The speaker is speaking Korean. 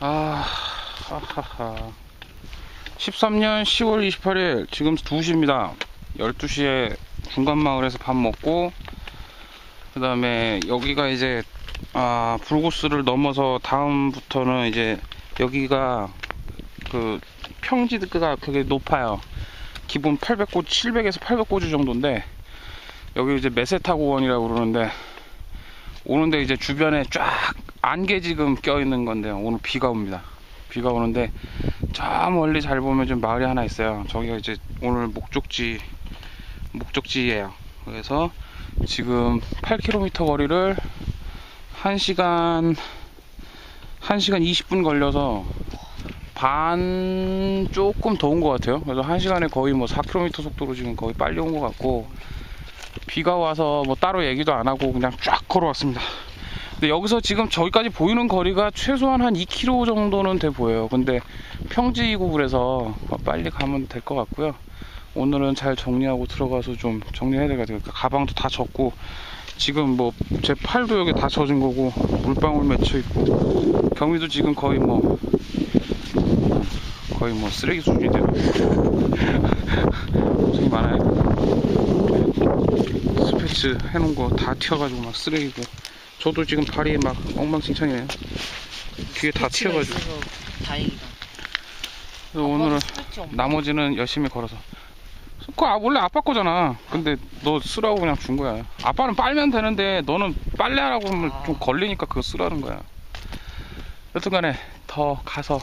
아, 하하하. 13년 10월 28일, 지금 2시입니다. 12시에 중간마을에서 밥 먹고, 그 다음에 여기가 이제, 아, 불고스를 넘어서 다음부터는 이제, 여기가 그 평지가 되게 높아요. 기본 800고지, 700에서 800고지 정도인데, 여기 이제 메세타고원이라고 그러는데, 오는데 이제 주변에 쫙 안개 지금 껴있는 건데요. 오늘 비가 옵니다. 비가 오는데 저 멀리 잘 보면 좀 마을이 하나 있어요. 저기가 이제 오늘 목적지 목적지예요. 그래서 지금 8km 거리를 1시간 1시간 20분 걸려서 반 조금 더 온 것 같아요. 그래서 1시간에 거의 뭐 4km 속도로 지금 거의 빨리 온 것 같고 비가 와서 뭐 따로 얘기도 안 하고 그냥 쫙 걸어왔습니다. 근데 여기서 지금 저기까지 보이는 거리가 최소한 한 2km 정도는 돼 보여요. 근데 평지이고 그래서 빨리 가면 될 것 같고요. 오늘은 잘 정리하고 들어가서 좀 정리해야 될것 같아요. 가방도 다 젖고 지금 뭐 제 팔도 여기 다 젖은 거고 물방울 맺혀 있고 경위도 지금 거의 뭐 거의 뭐 쓰레기 수준인데요. 고생이 많아요. 스패츠 해놓은 거 다 튀어가지고 막 쓰레기고 저도 지금 발이 막 엉망진창이네요 뒤에 다 튀어가지고 다행이다. 그래서 오늘은? 나머지는 열심히 걸어서 그거 아, 원래 아빠 거잖아 근데 너 쓰라고 그냥 준 거야 아빠는 빨면 되는데 너는 빨래하라고 하면 아. 좀 걸리니까 그거 쓰라는 거야 여튼간에 더 가서